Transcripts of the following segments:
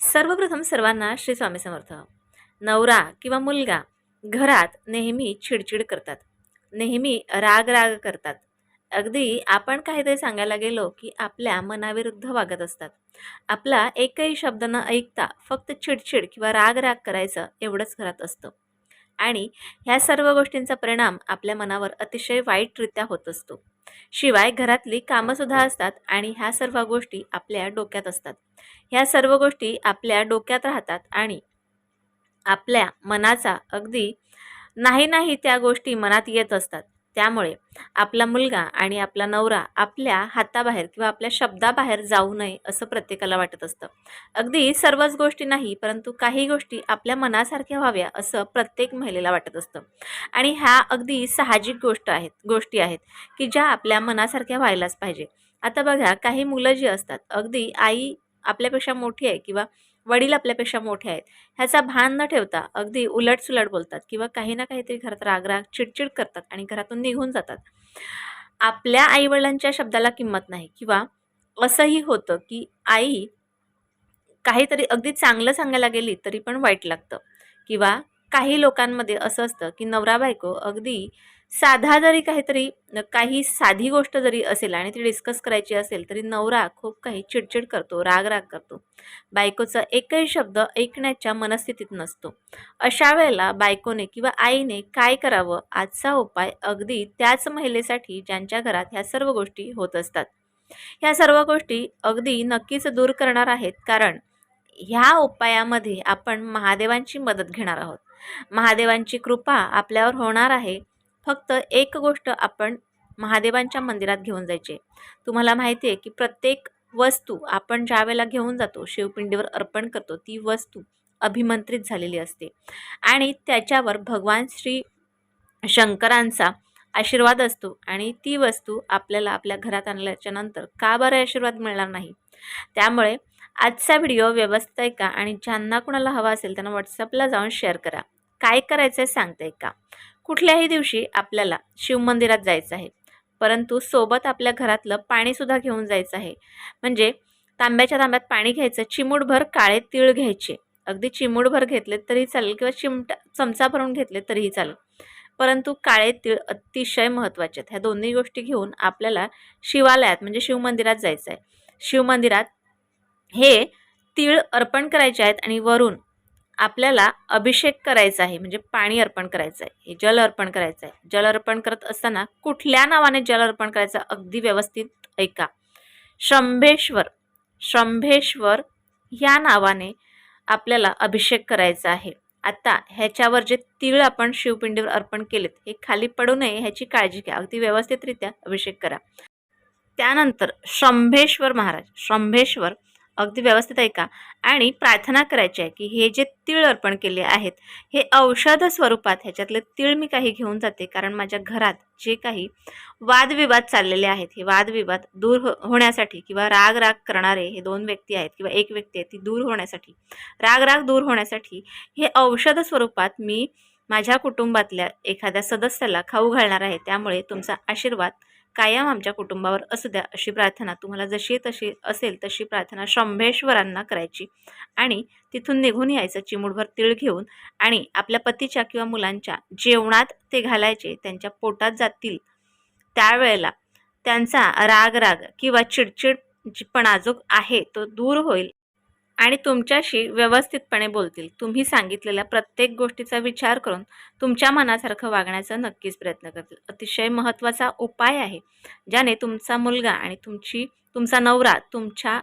सर्वप्रथम सर्वांना श्री स्वामी समर्थ. नवरा किंवा मुलगा घरात नेहमी चिडचिड करतात. नेहमी राग राग करतात. अगदी आपण काहीतरी सांगायला गेलो की आपल्या मनाविरुद्ध वागत असतात. आपला एकही शब्द न ऐकता फक्त चिडचिड किंवा राग राग करायचं एवढंच घरात असतं. आणि ह्या सर्व गोष्टींचा परिणाम आपल्या मनावर अतिशय वाईटरित्या होत असतो. शिवाय घरातली कामंसुद्धा असतात आणि ह्या सर्व गोष्टी आपल्या डोक्यात असतात. ह्या सर्व गोष्टी आपल्या डोक्यात राहतात आणि आपल्या मनाचा अगदी नाही नाही त्या गोष्टी मनात येत असतात. त्यामुळे आपला मुलगा आणि आपला नवरा आपल्या हाताबाहेर किंवा आपल्या शब्दाबाहेर जाऊ नये असं प्रत्येकाला वाटत असतं. अगदी सर्वच गोष्टी नाही परंतु काही गोष्टी आपल्या मनासारख्या व्हाव्या असं प्रत्येक महिलेला वाटत असतं. आणि ह्या अगदी साहजिक गोष्ट आहेत गोष्टी आहेत की ज्या आपल्या मनासारख्या व्हायलाच पाहिजे. आता बघा काही मुलं जी असतात अगदी आई आपल्यापेक्षा मोठी आहे किंवा वडील आपल्यापेक्षा मोठे आहेत ह्याचा भान न ठेवता अगदी उलटसुलट बोलतात किंवा काही ना काहीतरी घरात रागराग चिडचिड करतात आणि घरातून निघून जातात. आपल्या आईवडिलांच्या शब्दाला किंमत नाही किंवा असंही होतं की आई काहीतरी अगदी चांगलं सांगायला गेली तरी पण वाईट लागतं किंवा काही लोकांमध्ये असं असतं की नवरा बायको अगदी साधा जरी काहीतरी काही साधी गोष्ट जरी असेल आणि ती डिस्कस करायची असेल तरी नवरा खूप काही चिडचिड करतो राग राग करतो. बायकोचा एकही शब्द ऐकण्याच्या मनस्थितीत नसतो. अशा वेळेला बायकोने किंवा आईने काय करावं आजचा उपाय अगदी त्याच महिलेसाठी ज्यांच्या घरात ह्या सर्व गोष्टी होत असतात. ह्या सर्व गोष्टी अगदी नक्कीच दूर करणार आहेत कारण ह्या उपायामध्ये आपण महादेवांची मदत घेणार आहोत. महादेवांची कृपा आपल्यावर होणार आहे. फक्त एक गोष्ट आपण महादेवांच्या मंदिरात घेऊन जायचे. तुम्हाला माहिती आहे की प्रत्येक वस्तू आपण ज्या वेळेला घेऊन जातो शिवपिंडीवर अर्पण करतो ती वस्तू अभिमंत्रित झालेली असते. आणि त्याच्यावर भगवान श्री शंकरांचा आशीर्वाद असतो आणि ती वस्तू आपल्याला आपल्या घरात आणल्याच्या नंतर का बरं आशीर्वाद मिळणार नाही? त्यामुळे आजचा व्हिडिओ व्यवस्थित आहे का? आणि ज्यांना कुणाला हवा असेल त्यांना व्हॉट्सअपला जाऊन शेअर करा. काय करायचं आहे सांगताय का? कुठल्याही दिवशी आपल्याला शिवमंदिरात जायचं आहे. परंतु सोबत आपल्या घरातलं पाणीसुद्धा घेऊन जायचं आहे. म्हणजे तांब्याच्या तांब्यात पाणी घ्यायचं चिमूटभर काळे तीळ घ्यायचे. अगदी चिमूटभर घेतले तरीही चालेल किंवा चिमटा चमचा भरून घेतले तरीही चालेल. परंतु काळे तीळ अतिशय महत्त्वाचे आहेत. ह्या दोन्ही गोष्टी घेऊन आपल्याला शिवालयात म्हणजे शिवमंदिरात जायचं आहे. शिवमंदिरात हे तीळ अर्पण करायचे आहेत आणि वरून आपल्याला अभिषेक करायचा आहे म्हणजे पाणी अर्पण करायचं आहे हे जल अर्पण करायचं आहे. जल अर्पण करत असताना कुठल्या नावाने जल अर्पण करायचं अगदी व्यवस्थित ऐका. शंभेश्वर शंभेश्वर ह्या नावाने आपल्याला अभिषेक करायचा आहे. आता ह्याच्यावर जे तीळ आपण शिवपिंडीवर अर्पण केलेत हे खाली पडू नये ह्याची काळजी घ्या. अगदी व्यवस्थितरित्या अभिषेक करा. त्यानंतर शंभेश्वर महाराज शंभेश्वर अगदी व्यवस्थित आहे का? आणि प्रार्थना करायची आहे की हे जे तीळ अर्पण केले आहेत हे औषध स्वरूपात ह्याच्यातले तीळ मी काही घेऊन जाते. कारण माझ्या घरात जे काही वादविवाद चाललेले आहेत हे वादविवाद दूर हो होण्यासाठी किंवा राग राग करणारे हे दोन व्यक्ती आहेत किंवा एक व्यक्ती आहे ती दूर होण्यासाठी राग राग दूर होण्यासाठी हे औषध स्वरूपात मी माझ्या कुटुंबातल्या एखाद्या सदस्याला खाऊ घालणार आहे त्यामुळे तुमचा आशीर्वाद कायम आमच्या कुटुंबावर असू द्या अशी प्रार्थना तुम्हाला जशी तशी असेल तशी प्रार्थना शंभेश्वरांना करायची. आणि तिथून निघून यायचं चिमूडभर तीळ घेऊन आणि आपल्या पतीच्या किंवा मुलांच्या जेवणात ते घालायचे त्यांच्या पोटात जातील. त्यावेळेला त्यांचा राग राग किंवा चिडचिडपणा जो आहे तो दूर होईल. आणि तुमच्याशी व्यवस्थितपणे बोलतील. तुम्ही सांगितलेल्या प्रत्येक गोष्टीचा विचार करून तुमच्या मनासारखं वागण्याचा नक्कीच प्रयत्न करतील. अतिशय महत्त्वाचा उपाय आहे ज्याने तुमचा मुलगा आणि तुमची तुमचा नवरा तुमच्या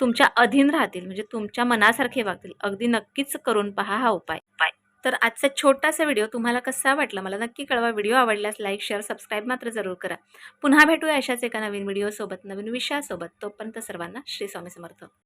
तुमच्या अधीन राहतील म्हणजे तुमच्या मनासारखे वागतील. अगदी नक्कीच करून पहा हा उपाय उपाय. तर आजचा छोटासा व्हिडिओ तुम्हाला कसा वाटला? मला नक्की कळवा. व्हिडिओ आवडल्यास लाईक शेअर सबस्क्राईब मात्र जरूर करा. पुन्हा भेटूया अशाच एका नवीन व्हिडिओसोबत नवीन विषयासोबत. तोपर्यंत सर्वांना श्री स्वामी समर्थ.